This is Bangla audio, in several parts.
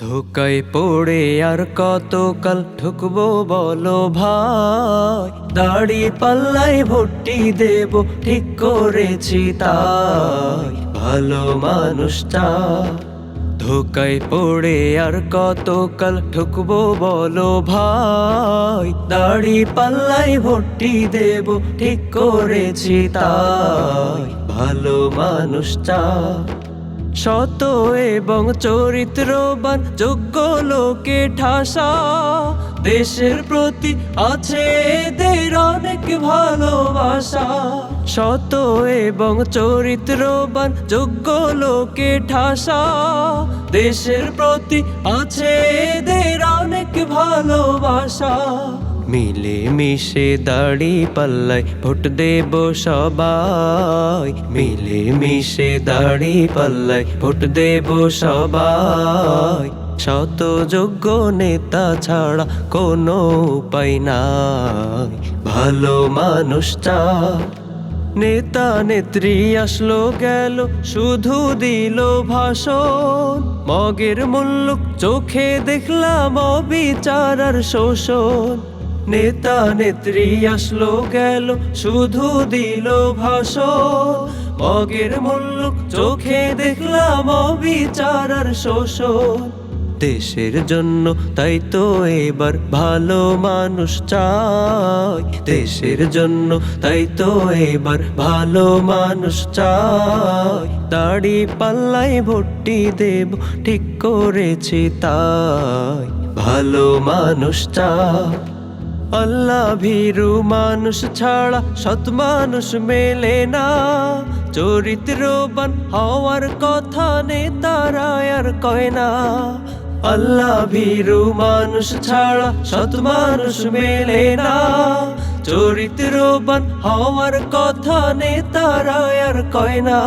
ধোকায় পড়ে আর কতকাল ঠুকবো বলো ভাই? দাড়ি পাল্লাই ভর্তি দেব, ঠিক করেছি তাই। ভালো মানুষটা ধোকায় পড়ে আর কতকাল ঠুকবো বলো ভাই? দাড়ি পাল্লাই ভর্তি দেব, ঠিক করেছি তাই। ভালো মানুষটা শত এবং চরিত্রবান, যোগ্য লোকে ঠাসা। দেশের প্রতি আছে এদের অনেক ভালোবাসা। শত এবং চরিত্রবান, যোগ্য লোকে ঠাসা। দেশের প্রতি আছে এদের অনেক ভালোবাসা। মিলে মিশে দাড়ি পাল্লাই ভোট দেব সবাই। মিলে মিশে দাড়ি পাল্লাই ভোট দেব সবাই। শত যোগ্য নেতা ছাড়া কোনো উপায় নাই। ভালো মানুষটা নেতা নেত্রী আসলো গেল, শুধু দিল ভাষণ। মগের মুল্লুক চোখে দেখলাম অবিচার আর শোষণ। নেতা নেত্রী আসলো গেল, শুধু দিল ভাষণ। মগের মুল্লুক চোখে দেখলাম অবিচার আর শোষণ। দেশের জন্য তাই তো এবার ভালো মানুষ চাই। দেশের জন্য তাই তো এবার ভালো মানুষ চাই। দাড়ি পাল্লাই ভর্তি দেব, ঠিক করেছি তাই। ভালো মানুষ চাই। আল্লাহ ভীরু মানুষ ছাড়া সৎ মানুষ মেলে না। চরিত্রবান হওয়ার কথা নেতারা আর কয় না। আল্লাহ ভীরু মানুষ ছাড়া সৎ মানুষ মেলে না। চরিত্রবান হওয়ার কথা নেতারা আর কয় না।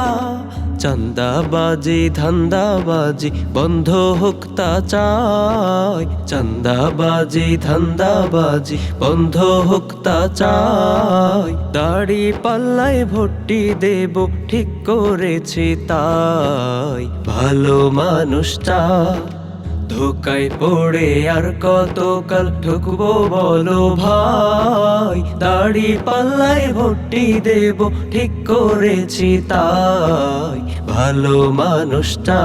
চান্দাবাজি, ধান্দাবাজি, বন্ধ হোক তা চাই। চান্দাবাজি, ধান্দাবাজি, বন্ধ হোক তা চাই। দাড়ি পাল্লায় ভর্তি দেব, ঠিক করেছি তাই। ভালো মানুষ চাই। ধোকায় পড়ে আর কতকাল ঠুকবো বলো ভাই? দাড়ি পাল্লায় ভর্তি দেব, ঠিক করেছি তাই। ভালো মানুষটা